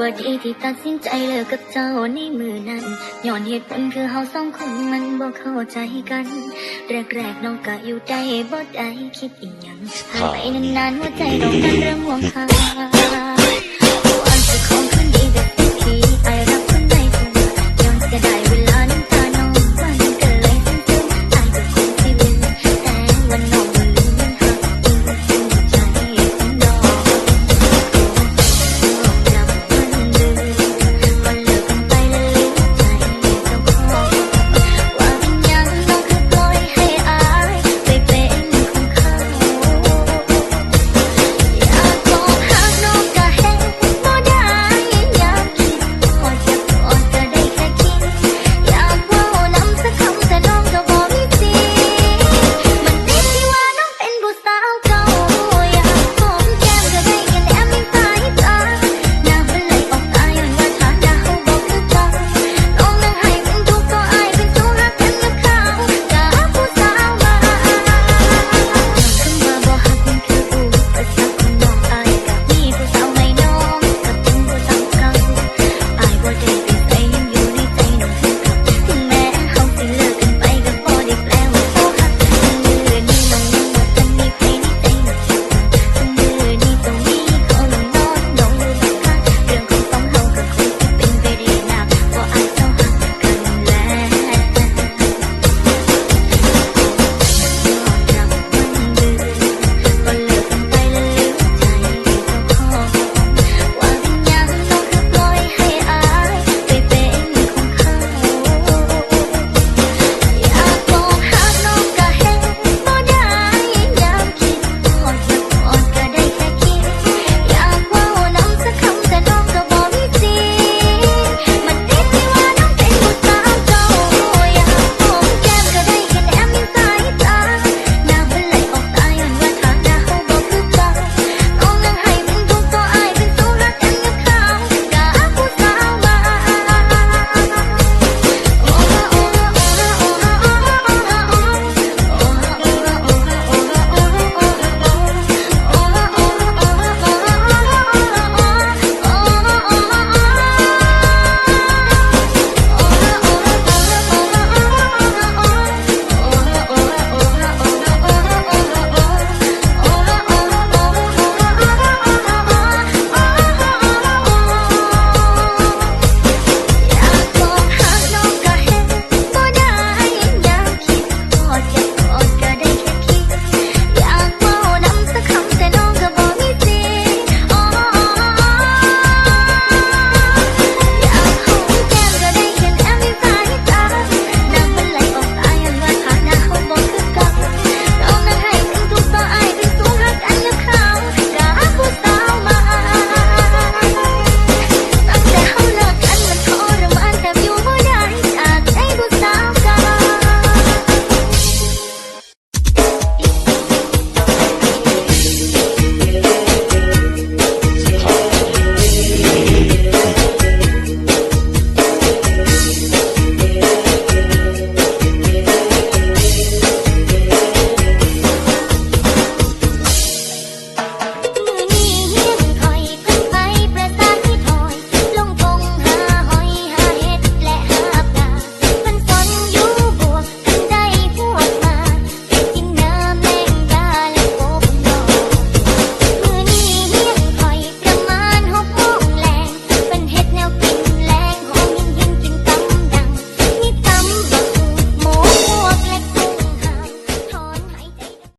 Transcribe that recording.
ว่าดีที่ตัดสินใจเลิกกับเจ้าในมือนั้นย้อนเหตุผลคือเฮาสองคนมันบ่เข้าใจกัน แรกๆน้องก็อยู่ได้บ่ได้คิดอีหยังผ่านไปนานๆหัวใจน้องกันเริ่มห่วงหา